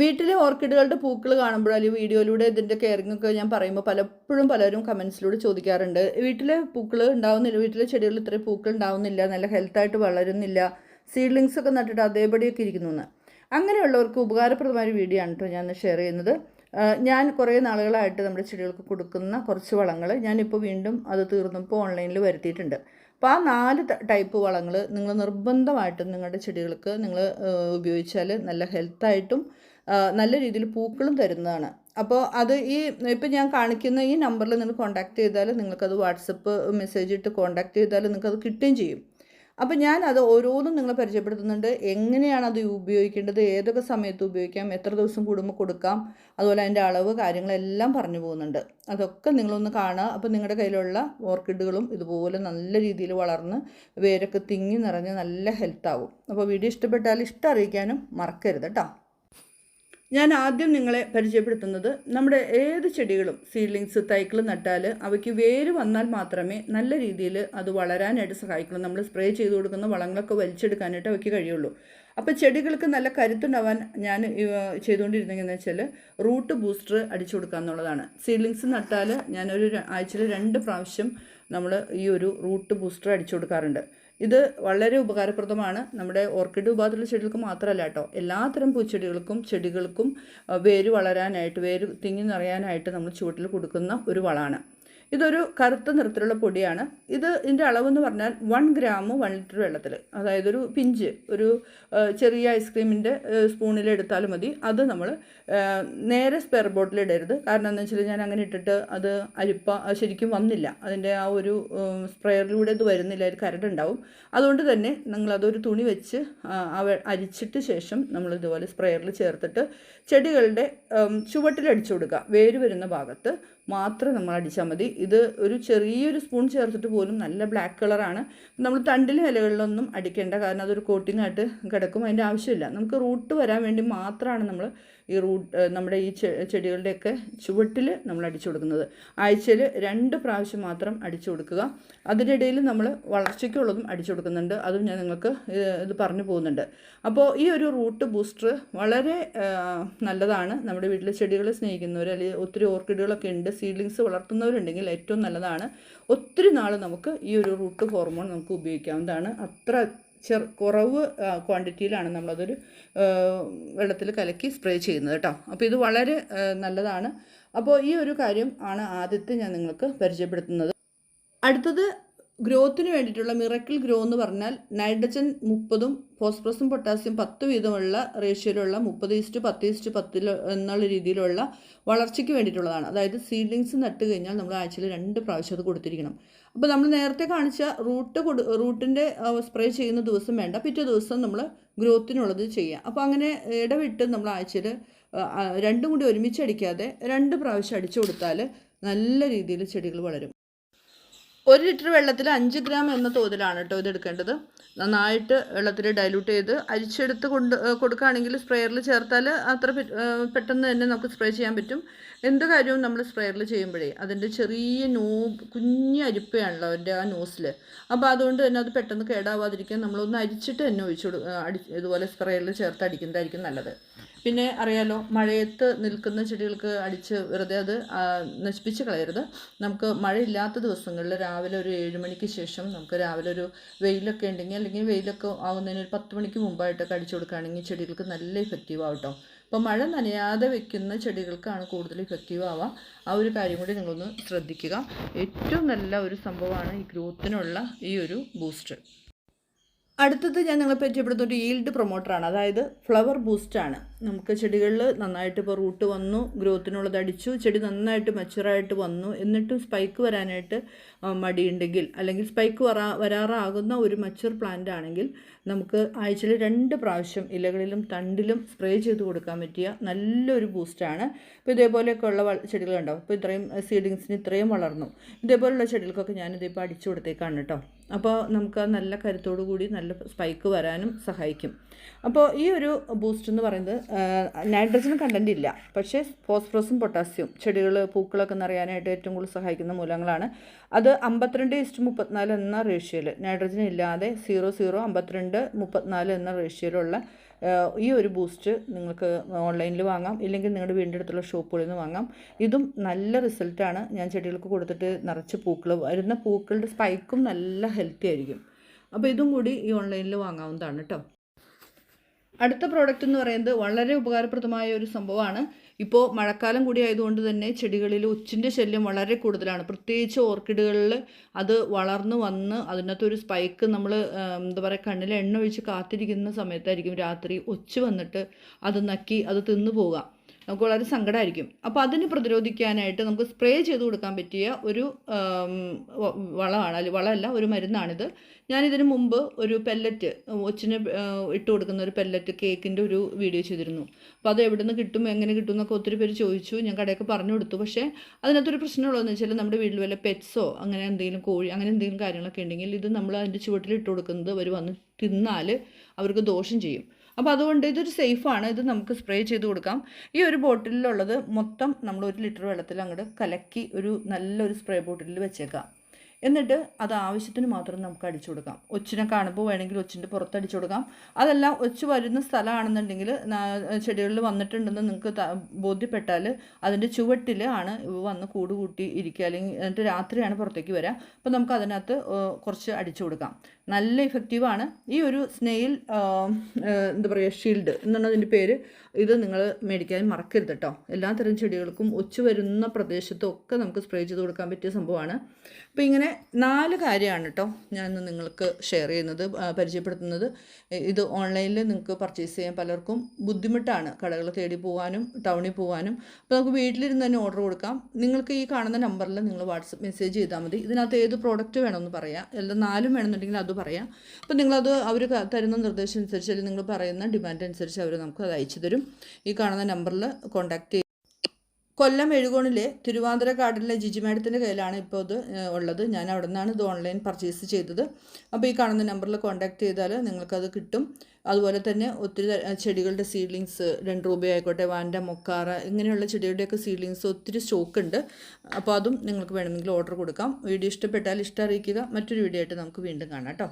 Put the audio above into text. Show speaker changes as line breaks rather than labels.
വീട്ടിലെ ഓർക്കിഡുകളുടെ പൂക്കൾ കാണുമ്പോൾ അല്ലെങ്കിൽ വീഡിയോയിലൂടെ ഇതിന്റെ കെയറിംഗ് ഒക്കെ ഞാൻ പറയുമ്പോൾ പലപ്പോഴും പലരും കമൻസിലൂടെ ചോദിക്കാറുണ്ട്. വീട്ടിലെ പൂക്കൾ ഉണ്ടാവുന്നില്ല വീട്ടിലെ ചെടികളിൽ ഇത്രയും പൂക്കൾ ഉണ്ടാവുന്നില്ല നല്ല ഹെൽത്തായിട്ട് വളരുന്നില്ല സീഡ്ലിങ്സ് ഒക്കെ നട്ടിട്ട് അതേപടിയൊക്കെ ഇരിക്കുന്നു എന്ന്. അങ്ങനെയുള്ളവർക്ക് ഉപകാരപ്രദമായ ഒരു വീഡിയോ ആണ് കേട്ടോ ഞാൻ ഷെയർ ചെയ്യുന്നത്. ഞാൻ കുറേ നാളുകളായിട്ട് നമ്മുടെ ചെടികൾക്ക് കൊടുക്കുന്ന കുറച്ച് വളങ്ങൾ ഞാനിപ്പോൾ വീണ്ടും അത് തീർന്നപ്പോൾ ഓൺലൈനിൽ വരുത്തിയിട്ടുണ്ട്. അപ്പോൾ ആ നാല് ടൈപ്പ് വളങ്ങൾ നിങ്ങൾ നിർബന്ധമായിട്ടും നിങ്ങളുടെ ചെടികൾക്ക് നിങ്ങൾ ഉപയോഗിച്ചാൽ നല്ല ഹെൽത്തായിട്ടും നല്ല രീതിയിൽ പൂക്കളും തരുന്നതാണ്. അപ്പോൾ അത് ഈ ഇപ്പം ഞാൻ കാണിക്കുന്ന ഈ നമ്പറിൽ നിങ്ങൾ കോൺടാക്ട് ചെയ്താൽ നിങ്ങൾക്കത് വാട്സപ്പ് മെസ്സേജ് ഇട്ട് കോൺടാക്ട് ചെയ്താൽ നിങ്ങൾക്കത് കിട്ടുകയും ചെയ്യും. അപ്പോൾ ഞാൻ അത് ഓരോന്നും നിങ്ങളെ പരിചയപ്പെടുത്തുന്നുണ്ട്. എങ്ങനെയാണ് അത് ഉപയോഗിക്കേണ്ടത്? ഏതൊക്കെ സമയത്ത് ഉപയോഗിക്കാം? എത്ര ദിവസം കൂടുമ്പോൾ കൊടുക്കാം? അതുപോലെ അതിന്റെ അളവ് കാര്യങ്ങളെല്ലാം പറഞ്ഞു പോകുന്നുണ്ട്. അതൊക്കെ നിങ്ങളൊന്ന് കാണുക. അപ്പോൾ നിങ്ങളുടെ കയ്യിലുള്ള ഓർക്കിഡുകളും ഇതുപോലെ നല്ല രീതിയിൽ വളർന്ന് വേരൊക്കെ തിങ്ങി നിറഞ്ഞ് നല്ല ഹെൽത്താവും അപ്പോൾ വീഡിയോ ഇഷ്ടപ്പെട്ടാൽ ഇഷ്ടം അറിയിക്കാനും മറക്കരുത് കേട്ടോ. ഞാൻ ആദ്യം നിങ്ങളെ പരിചയപ്പെടുത്തുന്നത് നമ്മുടെ ഏത് ചെടികളും സീഡ്ലിങ്സ് തൈക്കൾ നട്ടാൽ അവയ്ക്ക് വേര് വന്നാൽ മാത്രമേ നല്ല രീതിയിൽ അത് വളരാനായിട്ട് സഹായിക്കുള്ളൂ. നമ്മൾ സ്പ്രേ ചെയ്ത് കൊടുക്കുന്ന വളങ്ങളൊക്കെ വലിച്ചെടുക്കാനായിട്ട് അവയ്ക്ക് കഴിയുള്ളൂ. അപ്പോൾ ചെടികൾക്ക് നല്ല കരുത്തുണ്ടാവാൻ ഞാൻ ചെയ്തുകൊണ്ടിരുന്നതെന്ന് വെച്ചാൽ റൂട്ട് ബൂസ്റ്റർ അടിച്ചു കൊടുക്കുക എന്നുള്ളതാണ് സീഡ്ലിങ്സ് നട്ടാൽ ഞാനൊരു ആഴ്ചയിൽ രണ്ട് പ്രാവശ്യം നമ്മൾ ഈ ഒരു റൂട്ട് ബൂസ്റ്റർ അടിച്ചു കൊടുക്കാറുണ്ട്. ഇത് വളരെ ഉപകാരപ്രദമാണ്. നമ്മുടെ ഓർക്കിഡ് വിഭാഗത്തിലുള്ള ചെടികൾക്ക് മാത്രമല്ല കേട്ടോ. എല്ലാത്തരം പൂച്ചെടികൾക്കും ചെടികൾക്കും വേര് വളരാനായിട്ട് വേര് തിങ്ങി നിറയാനായിട്ട് നമ്മൾ ചുവട്ടിൽ കൊടുക്കുന്ന ഒരു വളമാണ്. ഇതൊരു കറുത്ത നിറത്തിലുള്ള പൊടിയാണ്. ഇത് ഇതിന്റെ അളവെന്ന് പറഞ്ഞാൽ വൺ ഗ്രാം വൺ ലിറ്റർ വെള്ളത്തിൽ അതായത് ഒരു പിഞ്ച് ഒരു ചെറിയ ഐസ്ക്രീമിന്റെ സ്പൂണിൽ എടുത്താൽ മതി. അത് നമ്മൾ നേരെ സ്പെയർ ബോട്ടിൽ ഇടരുത്. കാരണം എന്താ വെച്ചാൽ ഞാൻ അങ്ങനെ ഇട്ടിട്ട് അത് അരിപ്പ ശരിക്കും വന്നില്ല. അതിന്റെ ആ ഒരു സ്പ്രെയറിലൂടെ ഇത് വരുന്നില്ല ഒരു കരടുണ്ടാവും അതുകൊണ്ട് തന്നെ നിങ്ങളതൊരു തുണി വെച്ച് അരിച്ചിട്ട് ശേഷം നമ്മൾ ഇതുപോലെ സ്പ്രെയറിൽ ചേർത്തിട്ട് ചെടികളുടെ ചുവട്ടിലടിച്ചു കൊടുക്കുക. വേര് വരുന്ന ഭാഗത്ത് മാത്രം നമ്മൾ അടിച്ചാൽ മതി. ഇത് ഒരു ചെറിയൊരു സ്പൂൺ ചേർത്തിട്ട് പോലും നല്ല ബ്ലാക്ക് കളറാണ് നമ്മൾ തണ്ടിലും ഇലകളിലൊന്നും അടിക്കേണ്ട കാരണം അതൊരു കോട്ടിങ്ങായിട്ട് കിടക്കും അതിന്റെ ആവശ്യമില്ല. നമുക്ക് റൂട്ട് വരാൻ വേണ്ടി മാത്രമാണ് നമ്മൾ ഈ റൂട്ട് നമ്മുടെ ഈ ചെടികളുടെയൊക്കെ ചുവട്ടിൽ നമ്മൾ അടിച്ചു കൊടുക്കുന്നത്. ആഴ്ചയിൽ രണ്ട് പ്രാവശ്യം മാത്രം അടിച്ചു കൊടുക്കുക. അതിനിടയിൽ നമ്മൾ വളർച്ചയ്ക്കുള്ളതും അടിച്ചു കൊടുക്കുന്നുണ്ട്. അതും ഞാൻ നിങ്ങൾക്ക് ഇത് പറഞ്ഞു പോകുന്നുണ്ട്. അപ്പോൾ ഈ ഒരു റൂട്ട് ബൂസ്റ്റർ വളരെ നല്ലതാണ്. നമ്മുടെ വീട്ടിലെ ചെടികളെ സ്നേഹിക്കുന്നവർ അല്ലെങ്കിൽ ഒത്തിരി ഓർക്കിഡുകളൊക്കെ ഉണ്ട് സീഡ്ലിങ്സ് വളർത്തുന്നവരുണ്ടെങ്കിൽ ഏറ്റവും നല്ലതാണ്. ഒത്തിരി നാൾ നമുക്ക് ഈ ഒരു റൂട്ട് ഹോർമോൺ നമുക്ക് ഉപയോഗിക്കാവുന്നതാണ്. അത്ര ചെറു കുറവ് ക്വാണ്ടിറ്റിയിലാണ് നമ്മളതൊരു വെള്ളത്തിൽ കലക്കി സ്പ്രേ ചെയ്യുന്നത് കേട്ടോ അപ്പോൾ ഇത് വളരെ നല്ലതാണ്. അപ്പോൾ ഈ ഒരു കാര്യം ആണ് ആദ്യത്തെ ഞാൻ നിങ്ങൾക്ക് പരിചയപ്പെടുത്തുന്നത്. അടുത്തത് ഗ്രോത്തിന് വേണ്ടിയിട്ടുള്ള മിറക്കിൾ ഗ്രോ എന്ന് പറഞ്ഞാൽ നൈട്രജൻ മുപ്പതും ഫോസ്ഫറസും പൊട്ടാസ്യം പത്ത് വീതമുള്ള റേഷ്യോയിലുള്ള മുപ്പത് ഈസ്റ്റ് പത്ത് ഈസ്റ്റ് പത്തിൽ എന്നുള്ള രീതിയിലുള്ള വളർച്ചയ്ക്ക് വേണ്ടിയിട്ടുള്ളതാണ്. അതായത് സീഡ്ലിങ്സ് നട്ട് കഴിഞ്ഞാൽ നമ്മൾ ആഴ്ചയിൽ രണ്ട് പ്രാവശ്യം അത് കൊടുത്തിരിക്കണം. അപ്പോൾ നമ്മൾ നേരത്തെ കാണിച്ച റൂട്ട് കൊടു റൂട്ടിന്റെ സ്പ്രേ ചെയ്യുന്ന ദിവസം വേണ്ട. പിറ്റേ ദിവസം നമ്മൾ ഗ്രോത്തിനുള്ളത് ചെയ്യാം. അപ്പോൾ അങ്ങനെ ഇടവിട്ട് നമ്മൾ ആഴ്ചയിൽ രണ്ടും കൂടി ഒരുമിച്ച് അടിക്കാതെ രണ്ട് പ്രാവശ്യം അടിച്ചു കൊടുത്താൽ നല്ല രീതിയിൽ ചെടികൾ വളരും. ഒരു ലിറ്റർ വെള്ളത്തിൽ അഞ്ച് ഗ്രാം എന്ന തോതിലാണ് കേട്ടോ ഇത് എടുക്കേണ്ടത്. നന്നായിട്ട് വെള്ളത്തിൽ ഡൈല്യൂട്ട് ചെയ്ത് അരിച്ചെടുത്ത് കൊണ്ട് കൊടുക്കുകയാണെങ്കിൽ സ്പ്രെയറിൽ ചേർത്താൽ അത്ര പെട്ടെന്ന് തന്നെ നമുക്ക് സ്പ്രേ ചെയ്യാൻ പറ്റും. എന്ത് കാര്യവും നമ്മൾ സ്പ്രെയറിൽ ചെയ്യുമ്പോഴേ അതിന്റെ ചെറിയ നൂ കുഞ്ഞ് അരിപ്പയാണല്ലോ അതിന്റെ ആ നോസിൽ അപ്പോൾ അതുകൊണ്ട് തന്നെ അത് പെട്ടെന്ന് കേടാവാതിരിക്കാൻ നമ്മളൊന്ന് അരിച്ചിട്ട് തന്നെ ഒഴിച്ചു കൊടു അടി ഇതുപോലെ സ്പ്രെയറിൽ ചേർത്ത് അടിക്കുന്നതായിരിക്കും നല്ലത്. പിന്നെ അറിയാലോ മഴയത്ത് നിൽക്കുന്ന ചെടികൾക്ക് അടിച്ച് വെറുതെ അത് നശിപ്പിച്ച് കളയരുത്. നമുക്ക് മഴയില്ലാത്ത ദിവസങ്ങളിൽ രാവിലെ ഒരു ഏഴ് മണിക്ക് ശേഷം നമുക്ക് രാവിലെ ഒരു വെയിലൊക്കെ ഉണ്ടെങ്കിൽ അല്ലെങ്കിൽ വെയിലൊക്കെ ആകുന്നതിന് ഒരു പത്ത് മണിക്ക് മുമ്പായിട്ടൊക്കെ അടിച്ചു കൊടുക്കുകയാണെങ്കിൽ ചെടികൾക്ക് നല്ല ഇഫക്റ്റീവ് ആവട്ടോ അപ്പോൾ മഴ നനയാതെ വെക്കുന്ന ചെടികൾക്കാണ് കൂടുതൽ ഇഫക്റ്റീവ് ആവുക. ആ ഒരു കാര്യം കൂടി നിങ്ങളൊന്ന് ശ്രദ്ധിക്കുക. ഏറ്റവും നല്ല ഒരു സംഭവമാണ് ഈ ഗ്രോത്തിനുള്ള ഈ ഒരു ബൂസ്റ്റ് അടുത്തത് ഞാൻ നിങ്ങളെ പരിചയപ്പെടുന്ന ഒരു ഈൽഡ് പ്രൊമോട്ടറാണ് അതായത് ഫ്ലവർ ബൂസ്റ്റാണ് നമുക്ക് ചെടികളിൽ നന്നായിട്ട് ഇപ്പോൾ റൂട്ട് വന്നു ഗ്രോത്തിനുള്ളത് അടിച്ചു ചെടി നന്നായിട്ട് മെച്ചുറായിട്ട് വന്നു എന്നിട്ടും സ്പൈക്ക് വരാനായിട്ട് മടിയുണ്ടെങ്കിൽ അല്ലെങ്കിൽ സ്പൈക്ക് വരാ വരാറാകുന്ന ഒരു മച്ചുർ പ്ലാന്റ് ആണെങ്കിൽ നമുക്ക് ആഴ്ചയിൽ രണ്ട് പ്രാവശ്യം ഇലകളിലും തണ്ടിലും സ്പ്രേ ചെയ്ത് കൊടുക്കാൻ പറ്റിയ നല്ലൊരു ബൂസ്റ്റാണ് ഇപ്പോൾ ഇതേപോലെയൊക്കെ ഉള്ള ചെടികളുണ്ടാവും ഇപ്പോൾ ഇത്രയും സീഡിങ്സിന് ഇത്രയും വളർന്നു. ഇതേപോലെയുള്ള ചെടികൾക്കൊക്കെ ഞാനിതിപ്പോൾ അടിച്ചു കൊടുത്തേക്കാണ് കേട്ടോ. അപ്പോൾ നമുക്ക് നല്ല കരുത്തോടു കൂടി നല്ല സ്പൈക്ക് വരാനും സഹായിക്കും. അപ്പോൾ ഈ ഒരു ബൂസ്റ്റ് എന്ന് പറയുന്നത് നൈട്രജൻ കണ്ടന്റ് ഇല്ല. പക്ഷേ ഫോസ്ഫറസും പൊട്ടാസ്യവും ചെടികൾ പൂക്കളൊക്കെ നിറയാനായിട്ട് ഏറ്റവും കൂടുതൽ സഹായിക്കുന്ന മൂലങ്ങളാണ്. അത് അമ്പത്തിരണ്ട് ഇസ്റ്റ് മുപ്പത്തിനാല് എന്ന റേഷ്യോയിൽ നൈട്രജൻ ഇല്ലാതെ സീറോ സീറോ അമ്പത്തിരണ്ട് മുപ്പത്തിനാല് എന്ന റേഷ്യോയിലുള്ള ഈ ഒരു ബൂസ്റ്റ് നിങ്ങൾക്ക് ഓൺലൈനിൽ വാങ്ങാം. ഇല്ലെങ്കിൽ നിങ്ങളുടെ വീടിന്റെ അടുത്തുള്ള ഷോപ്പുകളിൽ നിന്ന് വാങ്ങാം. ഇതും നല്ല റിസൾട്ടാണ് ഞാൻ ചെടികൾക്ക് കൊടുത്തിട്ട് നിറച്ച് പൂക്കൾ വരുന്ന പൂക്കളുടെ സ്പൈക്കും നല്ല ഹെൽത്തി ആയിരിക്കും. അപ്പോൾ ഇതും കൂടി ഈ ഓൺലൈനിൽ വാങ്ങാവുന്നതാണ് കേട്ടോ അടുത്ത പ്രോഡക്റ്റ് എന്ന് പറയുന്നത് വളരെ ഉപകാരപ്രദമായ ഒരു സംഭവമാണ്. ഇപ്പോൾ മഴക്കാലം കൂടി ആയതുകൊണ്ട് തന്നെ ചെടികളിൽ ഉച്ചിന്റെ ശല്യം വളരെ കൂടുതലാണ്. പ്രത്യേകിച്ച് ഓർക്കിഡുകളിൽ അത് വളർന്നു വന്ന് അതിനകത്തൊരു സ്പൈക്ക് നമ്മൾ എന്താ പറയുക കണ്ണിൽ എണ്ണ ഒഴിച്ച് കാത്തിരിക്കുന്ന സമയത്തായിരിക്കും രാത്രി ഒച്ച് വന്നിട്ട് അത് നക്കി അത് തിന്നു പോവുക. നമുക്ക് വളരെ സങ്കടമായിരിക്കും. അപ്പോൾ അതിന് പ്രതിരോധിക്കാനായിട്ട് നമുക്ക് സ്പ്രേ ചെയ്ത് കൊടുക്കാൻ പറ്റിയ ഒരു വളമാണ് അല്ല വളമല്ല ഒരു മരുന്നാണിത്. ഞാനിതിന് മുമ്പ് ഒരു പെല്ലറ്റ് ഒച്ചിന് ഇട്ട് കൊടുക്കുന്ന ഒരു പെല്ലറ്റ് കേക്കിന്റെ ഒരു വീഡിയോ ചെയ്തിരുന്നു. അപ്പോൾ അത് എവിടെ നിന്ന് കിട്ടും എങ്ങനെ കിട്ടും എന്നൊക്കെ ഒത്തിരി പേര് ചോദിച്ചു. ഞാൻ കടയൊക്കെ പറഞ്ഞു കൊടുത്തു. പക്ഷേ അതിനകത്തൊരു പ്രശ്നമുള്ളതെന്ന് വെച്ചാൽ നമ്മുടെ വീട്ടിൽ വല്ല പെറ്റ്സോ അങ്ങനെ എന്തെങ്കിലും കോഴി അങ്ങനെ എന്തെങ്കിലും കാര്യങ്ങളൊക്കെ ഉണ്ടെങ്കിൽ ഇത് നമ്മൾ അതിന്റെ ചുവട്ടിൽ ഇട്ട് കൊടുക്കുന്നത് അവർ വന്ന് തിന്നാൽ അവർക്ക് ദോഷം ചെയ്യും. അപ്പോൾ അതുകൊണ്ട് ഇതൊരു സേഫാണ് ഇത് നമുക്ക് സ്പ്രേ ചെയ്ത് കൊടുക്കാം. ഈ ഒരു ബോട്ടിലുള്ളത് മൊത്തം നമ്മൾ ഒരു ലിറ്റർ വെള്ളത്തിൽ അങ്ങോട്ട് കലക്കി ഒരു നല്ലൊരു സ്പ്രേ ബോട്ടിലിൽ വെച്ചേക്കാം. എന്നിട്ട് അത് ആവശ്യത്തിന് മാത്രം നമുക്ക് അടിച്ചു കൊടുക്കാം. ഒച്ചിനെ കാണുമ്പോൾ വേണമെങ്കിൽ ഒച്ചിന്റെ പുറത്ത് അടിച്ചു കൊടുക്കാം. അതല്ല ഒച്ച് വരുന്ന സ്ഥലമാണെന്നുണ്ടെങ്കിൽ ചെടികളിൽ വന്നിട്ടുണ്ടെന്ന് നിങ്ങൾക്ക് ബോധ്യപ്പെട്ടാൽ അതിന്റെ ചുവട്ടിൽ ആണ് ഇവ വന്ന് കൂട് കൂട്ടി ഇരിക്കുക. അല്ലെങ്കിൽ എന്നിട്ട് രാത്രിയാണ് പുറത്തേക്ക് വരിക. അപ്പോൾ നമുക്ക് അതിനകത്ത് കുറച്ച് അടിച്ചു കൊടുക്കാം. നല്ല ഇഫക്റ്റീവാണ് ഈ ഒരു സ്നെയിൽ എന്താ പറയുക ഷീൽഡ് എന്നാണ് അതിന്റെ പേര് ഇത് നിങ്ങൾ മേടിക്കാൻ മറക്കരുത് കേട്ടോ എല്ലാത്തരം ചെടികൾക്കും ഒച്ചു വരുന്ന പ്രദേശത്തും ഒക്കെ നമുക്ക് സ്പ്രേ ചെയ്ത് കൊടുക്കാൻ പറ്റിയ സംഭവമാണ്. അപ്പോൾ ഇങ്ങനെ നാല് കാര്യമാണ് കേട്ടോ ഞാൻ നിങ്ങൾക്ക് ഷെയർ ചെയ്യുന്നത് പരിചയപ്പെടുത്തുന്നത്. ഇത് ഓൺലൈനിൽ നിങ്ങൾക്ക് പർച്ചേസ് ചെയ്യാൻ പലർക്കും ബുദ്ധിമുട്ടാണ്. കടകൾ തേടി പോകാനും ടൗണിൽ പോകാനും അപ്പോൾ നമുക്ക് വീട്ടിലിരുന്ന് തന്നെ ഓർഡർ കൊടുക്കാം. നിങ്ങൾക്ക് ഈ കാണുന്ന നമ്പറിൽ നിങ്ങൾ വാട്സപ്പ് മെസ്സേജ് ചെയ്താൽ മതി. ഇതിനകത്ത് ഏത് പ്രോഡക്റ്റ് വേണമെന്ന് പറയാം. എല്ലാം നാലും വേണമെന്നുണ്ടെങ്കിൽ അത് പറയാം. അപ്പോൾ നിങ്ങളത് അവർ തരുന്ന നിർദ്ദേശം അനുസരിച്ച് അല്ലെങ്കിൽ നിങ്ങൾ പറയുന്ന ഡിമാൻഡ് അനുസരിച്ച് അവർ നമുക്ക് അത് അയച്ചു തരും. ഈ കാണുന്ന നമ്പറിൽ കോൺടാക്റ്റ് കൊല്ലം എഴുകോണിലെ തിരുവാതിര കാടിലെ ജിജി മാഡത്തിന്റെ കയ്യിലാണ് ഇപ്പോൾ ഇത് ഉള്ളത്. ഞാൻ അവിടെ നിന്നാണ് ഇത് ഓൺലൈൻ പർച്ചേസ് ചെയ്തത്. അപ്പോൾ ഈ കാണുന്ന നമ്പറിൽ കോൺടാക്ട് ചെയ്താൽ നിങ്ങൾക്കത് കിട്ടും. അതുപോലെ തന്നെ ഒത്തിരി ചെടികളുടെ സീഡ്ലിങ്സ് രൂപ ആയിക്കോട്ടെ വാൻഡ മൊക്കാറ ഇങ്ങനെയുള്ള ചെടികളുടെയൊക്കെ സീഡ്ലിങ്സ് ഒത്തിരി സ്റ്റോക്ക് ഉണ്ട്. അപ്പോൾ അതും നിങ്ങൾക്ക് വേണമെങ്കിൽ ഓർഡർ കൊടുക്കാം. വീഡിയോ ഇഷ്ടപ്പെട്ടാൽ ഇഷ്ടം അറിയിക്കുക. മറ്റൊരു വീഡിയോ ആയിട്ട് നമുക്ക് വീണ്ടും കാണാം കേട്ടോ.